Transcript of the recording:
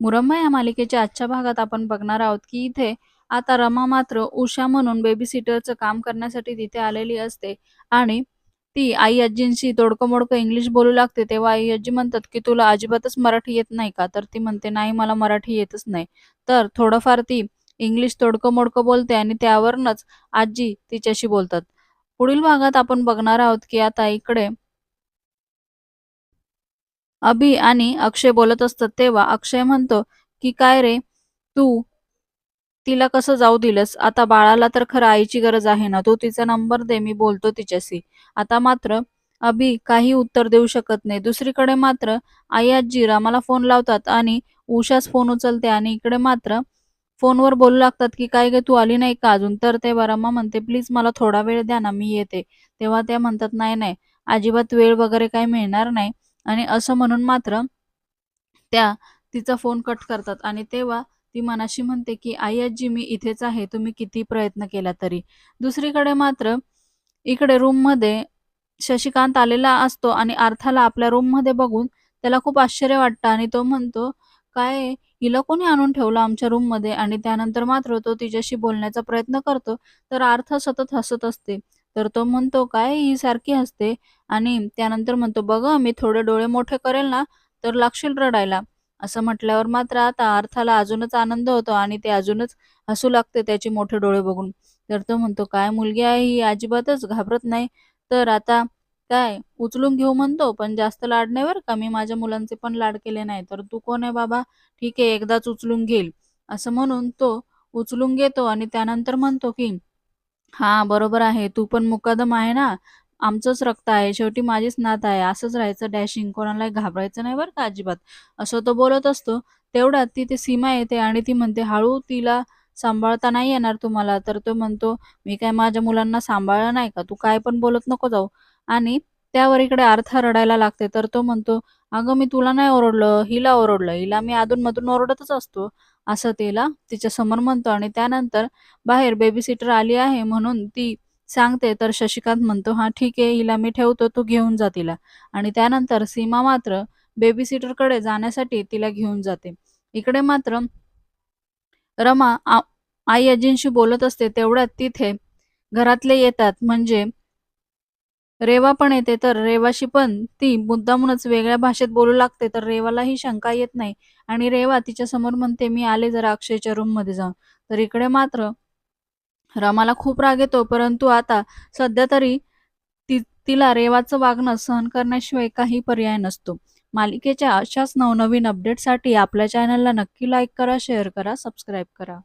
मुरम्मा या मालिकेच्या आजच्या भागात आपण बघणार आहोत की इथे आता रमा मात्र उषा म्हणून बेबी सिटरचं काम करण्यासाठी तिथे आलेली असते. आणि ती आई आजींशी तोडकं मोडकं इंग्लिश बोलू लागते तेव्हा आई आजी म्हणतात की तुला अजिबातच मराठी येत नाही का? तर ती म्हणते नाही मला मराठी येतच नाही. तर थोडंफार ती इंग्लिश तोडकं मोडकं बोलते आणि त्यावरूनच आजी तिच्याशी बोलतात. पुढील भागात आपण बघणार आहोत की आता इकडे अभि आणि अक्षय बोलत असतात तेव्हा अक्षय म्हणतो की काय रे तू तिला कसं जाऊ दिलंस? आता बाळाला तर खरं आईची गरज आहे ना. तू तिचा नंबर दे मी बोलतो तिच्याशी. आता मात्र अभि काही उत्तर देऊ शकत नाही. दुसरीकडे मात्र आई आजी रामाला फोन लावतात आणि उषाच फोन उचलते आणि इकडे मात्र फोनवर बोलू लागतात की काय गे तू आली नाही का अजून? तर ते रमा म्हणते प्लीज मला थोडा वेळ द्या ना मी येते. तेव्हा त्या म्हणतात नाही नाही. अजिबात वेळ वगैरे काही मिळणार नाही. आणि असं म्हणून मात्र त्या तिचा फोन कट करतात. आणि तेव्हा ती मनाशी म्हणते की आई आजी मी इथेच आहे. तुम्ही किती प्रयत्न केला तरी. दुसरीकडे मात्र इकडे रूममध्ये शशिकांत आलेला असतो आणि अर्थाला आपल्या रूममध्ये बघून त्याला खूप आश्चर्य वाटतं आणि तो म्हणतो काय हिला कोणी आणून ठेवलं आमच्या रूममध्ये आणि त्यानंतर मात्र तो तिच्याशी बोलण्याचा प्रयत्न करतो तर अर्थ सतत हसत असते. तर तो म्हणतो काय ही सारखी हसते? आणि त्यानंतर म्हणतो बघ मी थोडे डोळे मोठे करेल ना तर लागशील रडायला. असं म्हटल्यावर मात्र आता अर्थाला अजूनच आनंद होतो आणि ते अजूनच हसू लागते त्याचे मोठे डोळे बघून. तर तो म्हणतो काय मुलगी आहे ही? अजिबातच घाबरत नाही. तर आता काय उचलून घेऊ म्हणतो पण जास्त लाड नाही बरं का? मी माझ्या मुलांचे पण लाड केले नाही. तर तू कोण आहे बाबा? ठीक आहे एकदाच उचलून घेईल. असं म्हणून तो उचलून घेतो आणि त्यानंतर म्हणतो की हा बरोबर आहे. तू पण मुकदम आहे ना. आमचंच रक्त आहे. शेवटी माझीच नात आहे. असंच राहायचं डॅशिंग कोणालाही घाबरायचं नाही बरं का अजिबात. असं तो बोलत असतो. तेवढ्यात तिथे सीमा येते आणि ती म्हणते हळू तिला सांभाळता नाही येणार तुम्हाला. तर तो म्हणतो मी काय माझ्या मुलांना सांभाळलं नाही का? तू काय पण बोलत नको जाऊ. आणि त्यावर इकडे अर्थ रडायला लागते. तर तो म्हणतो अगं मी तुला नाही ओरडलं. हिला ओरडलं. हिला मी अधूनमधून ओरडतच असतो. असं तिला तिच्या समोर म्हणतो आणि त्यानंतर बाहेर बेबी सिटर आली आहे म्हणून ती सांगते तर शशिकांत म्हणतो हा ठीक आहे हिला मी ठेवतो तू घेऊन जा तिला. आणि त्यानंतर सीमा मात्र बेबी सिटरकडे जाण्यासाठी तिला घेऊन जाते. इकडे मात्र रमा आई आजींशी बोलत असते तेवढ्यात तिथे घरातले येतात. म्हणजे रेवा पण येते तर रेवाशी पण ती मुद्दामूनच वेगळ्या भाषेत बोलू लागते तर रेवालाही शंका येत नाही. आणि रेवा तिच्या समोर म्हणते मी आले जरा अक्षयच्या रूममध्ये जाऊन तर इकडे मात्र रमाला खूप राग येतो परंतु आता सध्या तरी ती तिला रेवाचं वागणं सहन करण्याशिवाय काही पर्याय नसतो. मालिकेच्या अशाच नवनवीन अपडेटसाठी आपल्या चॅनलला नक्की लाईक करा शेअर करा सबस्क्राईब करा.